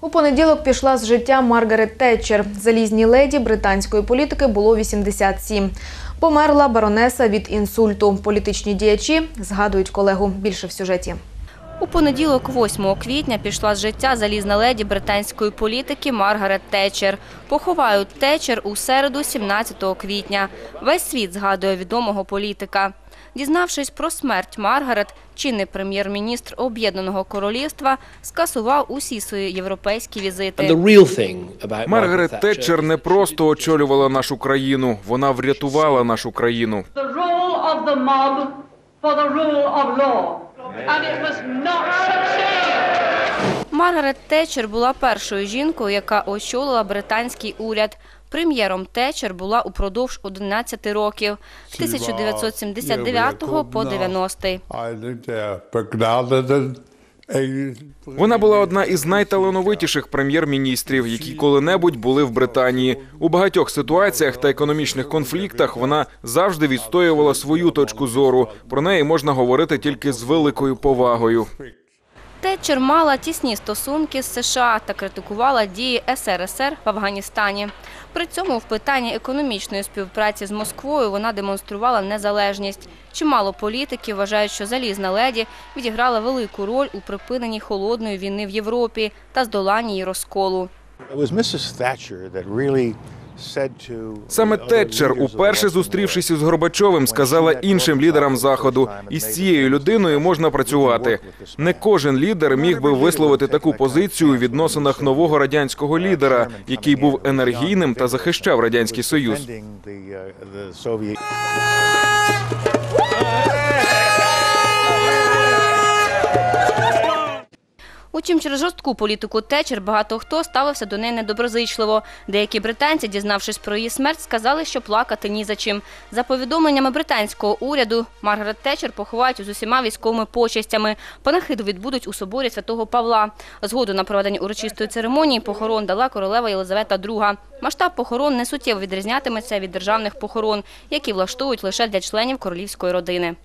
У понеділок пішла з життя Маргарет Тетчер. Залізній леді британської політики було 87. Померла баронеса від інсульту. Політичні діячі згадують колегу. Більше в сюжеті. У понеділок, 8 квітня, пішла з життя залізна леді британської політики Маргарет Тетчер. Поховають Тетчер у середу, 17 квітня. Весь світ згадує відомого політика. Дізнавшись про смерть Маргарет, чинний прем'єр-міністр Об'єднаного Королівства скасував усі свої європейські візити. Маргарет Тетчер не просто очолювала нашу країну, вона врятувала нашу країну. the rule of the mob for the rule of law. And it must not succeed. Маргарет Тетчер була першою жінкою, яка очолила британський уряд. Прем'єром Тетчер була упродовж 11 років з 1979 по 90. Вона була одна із найталановитіших прем'єр-міністрів, які коли-небудь були в Британії. У багатьох ситуаціях та економічних конфліктах вона завжди відстоювала свою точку зору. Про неї можна говорити тільки з великою повагою. Тетчер мала тісні стосунки з США та критикувала дії СРСР в Афганістані. При цьому в питанні економічної співпраці з Москвою вона демонструвала незалежність. Чимало політиків вважають, що залізна леді відіграла велику роль у припиненні холодної війни в Європі та здоланні її розколу. Саме Тетчер, уперше зустрівшись із Горбачовим, сказала іншим лідерам заходу: із цією людиною можна працювати. Не кожен лідер міг би висловити таку позицію у відносинах нового радянського лідера, який був енергійним та захищав радянський союз. Утім, через жорстку політику Тетчер багато хто ставився до неї недоброзичливо. Деякі британці, дізнавшись про її смерть, сказали, що плакати ні за чим. За повідомленнями британського уряду, Маргарет Тетчер поховають з усіма військовими почестями. Панахиду відбудуть у соборі святого Павла. Згоду на проведення урочистої церемонії похорон дала королева Єлизавета II. Масштаб похорон не суттєво відрізнятиметься від державних похорон, які влаштовують лише для членів королівської родини.